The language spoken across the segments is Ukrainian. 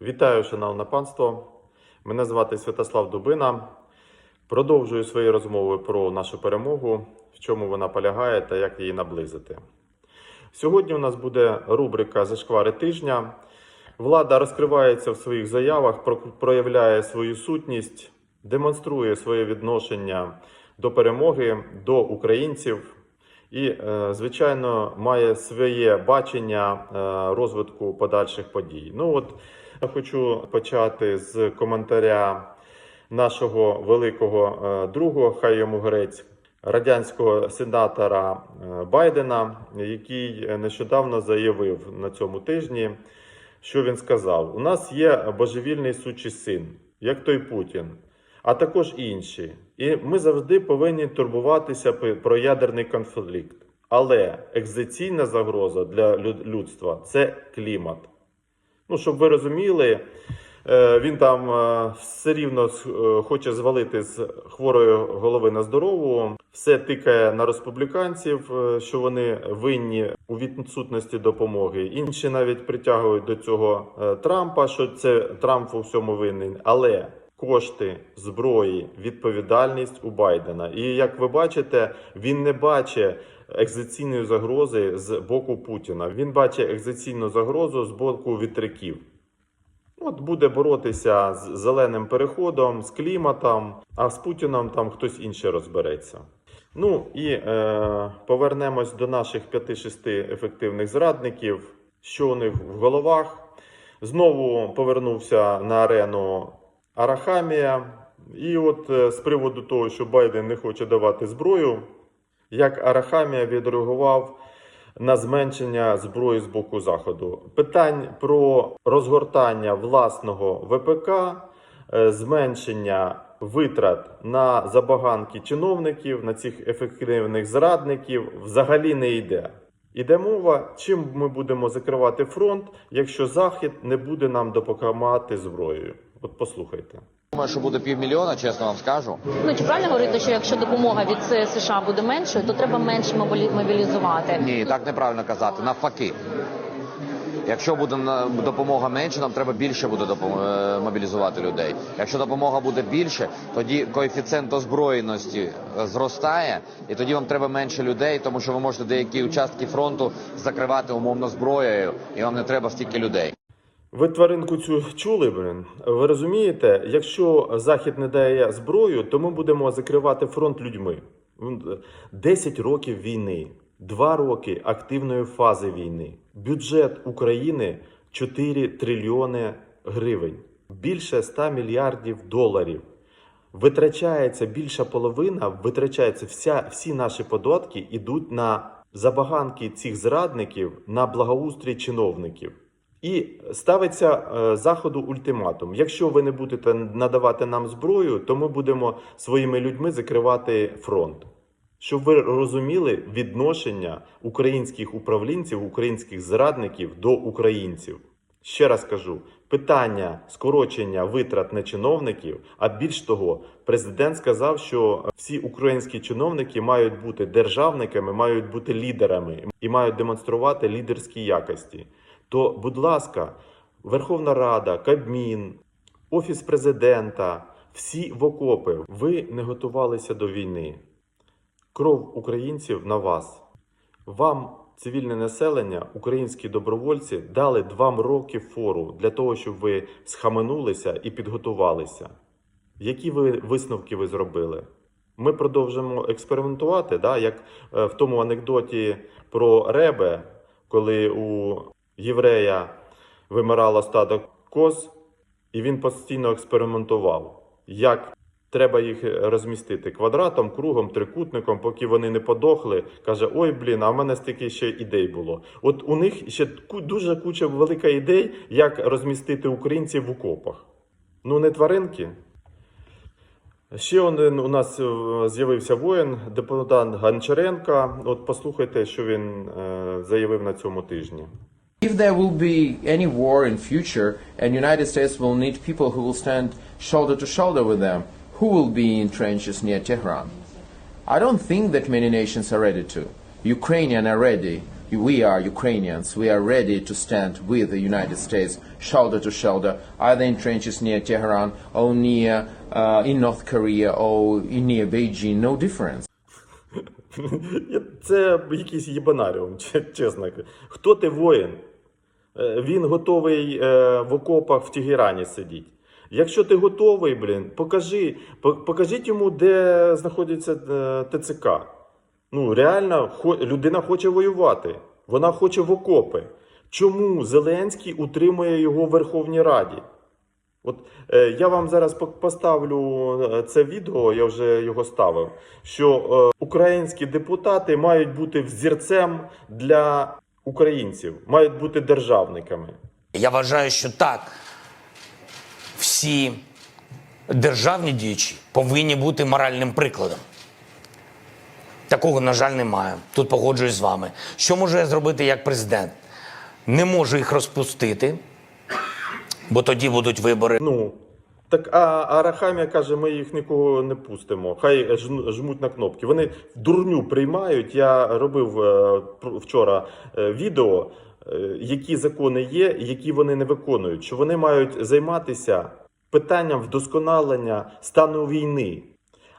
Вітаю, шановне панство. Мене звати Святослав Дубина. Продовжую свої розмови про нашу перемогу, в чому вона полягає та як її наблизити. Сьогодні у нас буде рубрика Зашквари тижня. Влада розкривається в своїх заявах, проявляє свою сутність, демонструє своє відношення до перемоги, до українців і, е, звичайно, має своє бачення е, розвитку подальших подій. Ну от я хочу почати з коментаря нашого великого е, друга, хай йому грець, радянського сенатора е, Байдена, який нещодавно заявив на цьому тижні, що він сказав: у нас є божевільний сучий син, як той Путін, а також інші. І ми завжди повинні турбуватися про ядерний конфлікт. Але екзистенційна загроза для людства це клімат. Ну, щоб ви розуміли, е, він там е, все рівно е, хоче звалити з хворої голови на здорову, все тикає на республіканців, що вони винні у відсутності допомоги. Інші навіть притягують до цього Трампа, що це Трамп у всьому винен. Але кошти, зброї, відповідальність у Байдена. І як ви бачите, він не бачить екзистенційної загрози з боку Путіна. Він бачить екзистенційну загрозу з боку вітряків. От буде боротися з зеленим переходом, з кліматом, а з Путіном там хтось інший розбереться. Ну і е, повернемось до наших 5-6 ефективних зрадників. Що у них в головах? Знову повернувся на арену Арахамія. І от е, з приводу того, що Байден не хоче давати зброю, як Арахамія відреагував на зменшення зброї з боку заходу. Питань про розгортання власного ВПК, е, зменшення витрат на забаганки чиновників, на цих ефективних зрадників взагалі не йде. Іде мова, чим ми будемо закривати фронт, якщо Захід не буде нам допомагати зброєю. От послухайте. Думаю, що буде півмільйона, чесно вам скажу. Ну чи правильно говорити, що якщо допомога від США буде меншою, то треба менше мобілі- мобілізувати? Ні, так неправильно казати. Навпаки. Якщо буде допомога менше, нам треба більше буде е, мобілізувати людей. Якщо допомога буде більше, тоді коефіцієнт озброєності зростає, і тоді вам треба менше людей, тому що ви можете деякі участки фронту закривати умовно зброєю, і вам не треба стільки людей. Ви тваринку цю чули, блин? Ви розумієте, якщо Захід не дає зброю, то ми будемо закривати фронт людьми. 10 років війни, 2 роки активної фази війни. Бюджет України 4 трильйони гривень, більше 100 мільярдів доларів. Витрачається більша половина, витрачається вся, всі наші податки йдуть на забаганки цих зрадників, на благоустрій чиновників. І ставиться е, заходу ультиматум: якщо ви не будете надавати нам зброю, то ми будемо своїми людьми закривати фронт. Щоб ви розуміли відношення українських управлінців, українських зрадників до українців. Ще раз кажу: питання скорочення витрат на чиновників. А більш того, президент сказав, що всі українські чиновники мають бути державниками, мають бути лідерами і мають демонструвати лідерські якості. То, будь ласка, Верховна Рада, Кабмін, Офіс президента, всі в окопи. Ви не готувалися до війни. Кров українців на вас. Вам, цивільне населення, українські добровольці дали два роки фору для того, щоб ви схаменулися і підготувалися. Які ви висновки ви зробили? Ми продовжимо експериментувати, да? як е, в тому анекдоті про Ребе, коли у єврея вимирало стадо коз, і він постійно експериментував, як треба їх розмістити квадратом, кругом, трикутником, поки вони не подохли. Каже: Ой, блін, а в мене стільки ще ідей було. От у них ще дуже куча велика ідей, як розмістити українців в окопах. Ну, не тваринки. Ще один у нас е, з'явився воїн, депутат Гончаренка. От послухайте, що він е, заявив на цьому тижні. If there will be any war in future and United States will need people who will stand shoulder to shoulder with them, who will be in trenches near Tehran? I don't think that many nations are ready to. Ukrainians are ready. we are Ukrainians. We are ready to stand with the United States, shoulder to shoulder, either in trenches near Tehran or near uh, in North Korea or in near Beijing. No difference. Це якийсь єбанаріум, чесно. Хто ти воїн? Е, Він готовий е, в окопах в Тегерані сидіти. Якщо ти готовий, блін, покажи, покажіть йому, де знаходиться е, ТЦК. Ну, реально, людина хоче воювати. Вона хоче в окопи. Чому Зеленський утримує його в Верховній Раді? От е, я вам зараз поставлю це відео, я вже його ставив. Що е, українські депутати мають бути взірцем для українців, мають бути державниками. Я вважаю, що так, всі державні діячі повинні бути моральним прикладом. Такого, на жаль, немає. Тут погоджуюсь з вами. Що можу я зробити як президент? Не можу їх розпустити, бо тоді будуть вибори. Ну так а, а Рахамія каже, ми їх нікого не пустимо. Хай жмуть на кнопки. Вони дурню приймають. Я робив е, вчора е, відео, е, які закони є, які вони не виконують. Що вони мають займатися питанням вдосконалення стану війни.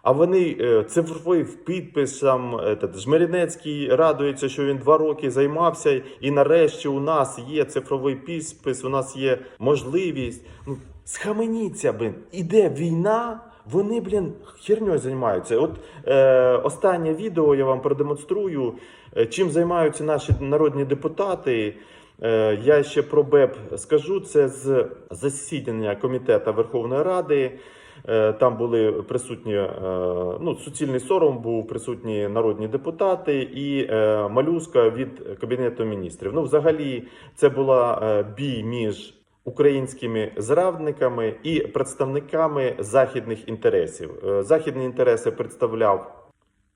А вони цифровий підпис там этот, Жмерінецький радується, що він два роки займався, і нарешті у нас є цифровий підпис, у нас є можливість. Схаменіться, блин, іде війна. Вони, блін, херньою займаються. От е, останнє відео я вам продемонструю, е, чим займаються наші народні депутати. Е, я ще про БЕП скажу. Це з засідання комітету Верховної Ради. Е, Там були присутні е, ну, суцільний сором, був присутні народні депутати і е, малюска від кабінету міністрів. Ну, взагалі, це була е, бій між українськими зрадниками і представниками західних інтересів. Е, Західні інтереси представляв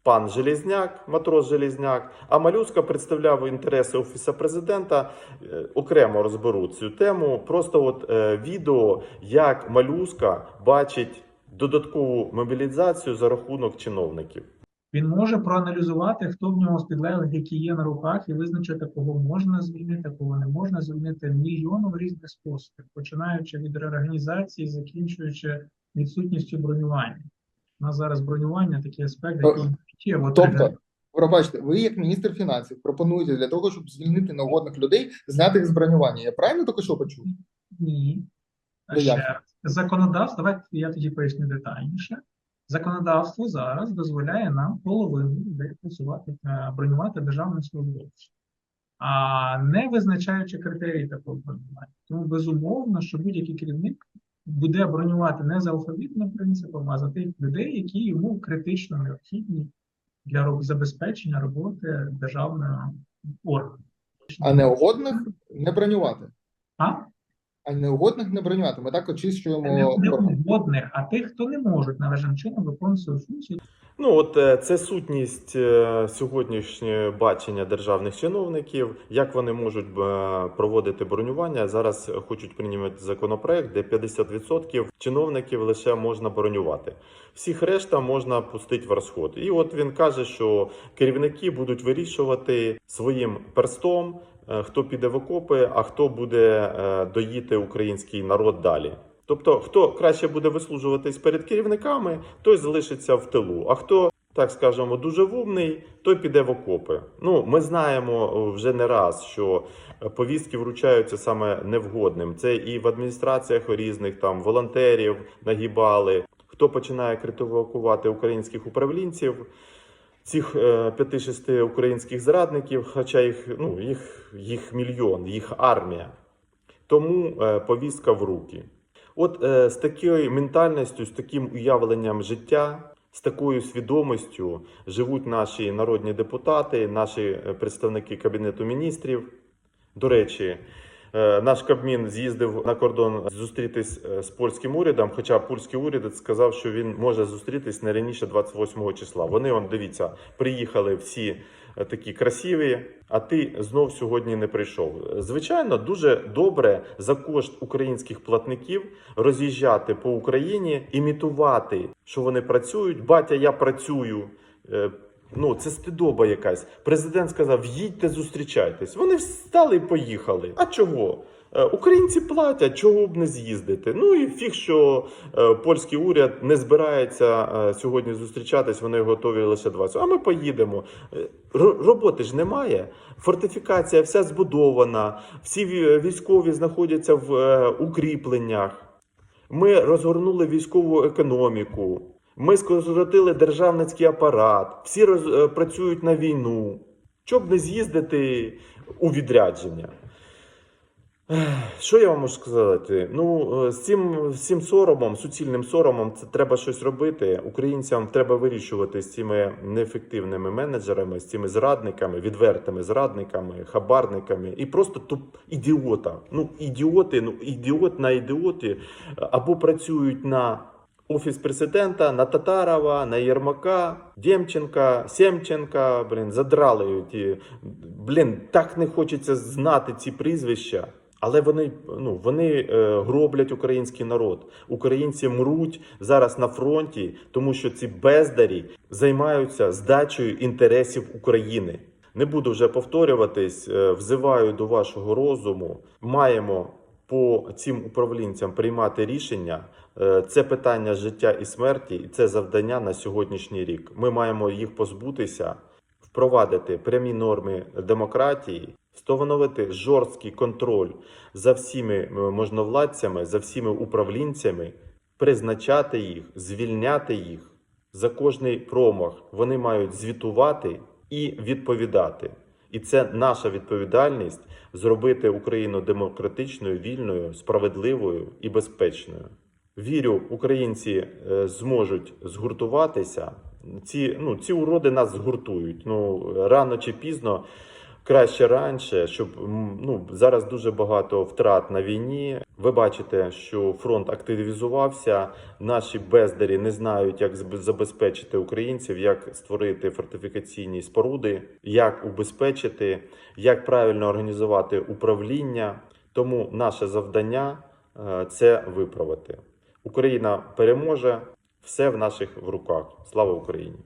пан Желізняк, матрос Желізняк, а Малюска представляв інтереси Офісу президента. Е, Окремо розберу цю тему. Просто от е, відео, як Малюска бачить додаткову мобілізацію за рахунок чиновників. Він може проаналізувати, хто в нього з підлеглих, які є на руках, і визначити, кого можна звільнити, кого не можна звільнити мільйоном різних способів, починаючи від реорганізації, закінчуючи відсутністю бронювання. У нас зараз бронювання такий аспект, який суттєво Тобто, пробачте, ви як міністр фінансів пропонуєте для того, щоб звільнити неугодних людей, зняти їх з бронювання. Я правильно тільки що почув? Ні. Ще. Законодавство, давайте я тоді поясню детальніше. Законодавство зараз дозволяє нам половину людей працювати, е, бронювати державним службовців, а не визначаючи критерії такого бронювання. Тому безумовно, що будь-який керівник буде бронювати не за алфавітним принципом, а за тих людей, які йому критично необхідні для забезпечення роботи державного органу. А неугодних не бронювати. А? А неугодних не бронювати. Ми так очищуємо. Не, не а тих, хто не можуть належним чином виконувати свою функцію. Ну, от е, це сутність е, сьогоднішнього бачення державних чиновників, як вони можуть е, проводити бронювання. Зараз хочуть прийняти законопроект, де 50% чиновників лише можна бронювати. Всіх решта можна пустити в розход. І от він каже, що керівники будуть вирішувати своїм перстом, хто піде в окопи, а хто буде е, доїти український народ далі. Тобто, хто краще буде вислужуватись перед керівниками, той залишиться в тилу. А хто, так скажемо, дуже вумний, той піде в окопи. Ну, ми знаємо вже не раз, що е, повістки вручаються саме невгодним. Це і в адміністраціях різних там волонтерів нагибали. Хто починає критикувати українських управлінців, цих е, 5-6 українських зрадників, хоча їх, ну, їх, їх мільйон, їх армія. Тому е, повістка в руки. От е, з такою ментальністю, з таким уявленням життя, з такою свідомістю живуть наші народні депутати, наші е, представники Кабінету міністрів. До речі, е, наш Кабмін з'їздив на кордон зустрітись е, з польським урядом, хоча польський уряд сказав, що він може зустрітись не раніше 28 числа. Вони, он, дивіться, приїхали всі е, такі красиві, а ти знов сьогодні не прийшов. Звичайно, дуже добре за кошт українських платників роз'їжджати по Україні, імітувати, що вони працюють. Батя, я працюю. Ну, це стидоба якась. Президент сказав: їдьте, зустрічайтесь. Вони встали і поїхали. А чого? Е, Українці платять, чого б не з'їздити. Ну і фіг, що е, польський уряд не збирається е, сьогодні зустрічатись, вони готові лише 20. А ми поїдемо. Роботи ж немає. Фортифікація вся збудована, всі військові знаходяться в укріпленнях. Ми розгорнули військову економіку. Ми скоротили державницький апарат. Всі роз, е, працюють на війну. Щоб не з'їздити у відрядження. Що я вам можу сказати? Ну, е, з цим, з цим соромом, суцільним соромом, це треба щось робити. Українцям треба вирішувати з цими неефективними менеджерами, з цими зрадниками, відвертими зрадниками, хабарниками і просто туп ідіота. Ну, ідіоти, ну ідіот на ідіоті або працюють на офіс президента, на Татарова, на Єрмака, Демченка, Семченка. Блін, задрали ті. Блін, так не хочеться знати ці прізвища. Але вони ну вони е, гроблять український народ. Українці мруть зараз на фронті, тому що ці бездарі займаються здачею інтересів України. Не буду вже повторюватись. е, Взиваю до вашого розуму. Маємо по цим управлінцям приймати рішення. Е, Це питання життя і смерті, і це завдання на сьогоднішній рік. Ми маємо їх позбутися, впровадити прямі норми демократії, встановити жорсткий контроль за всіми е, можновладцями, за всіми управлінцями, призначати їх, звільняти їх за кожний промах. Вони мають звітувати і відповідати. І це наша відповідальність зробити Україну демократичною, вільною, справедливою і безпечною. Вірю, українці е, зможуть згуртуватися. Ці, ну, ці уроди нас згуртують. Ну, рано чи пізно, краще раніше, щоб ну, зараз дуже багато втрат на війні. Ви бачите, що фронт активізувався. Наші бездарі не знають, як забезпечити українців, як створити фортифікаційні споруди, як убезпечити, як правильно організувати управління. Тому наше завдання е, це виправити. Україна переможе, все в наших руках. Слава Україні!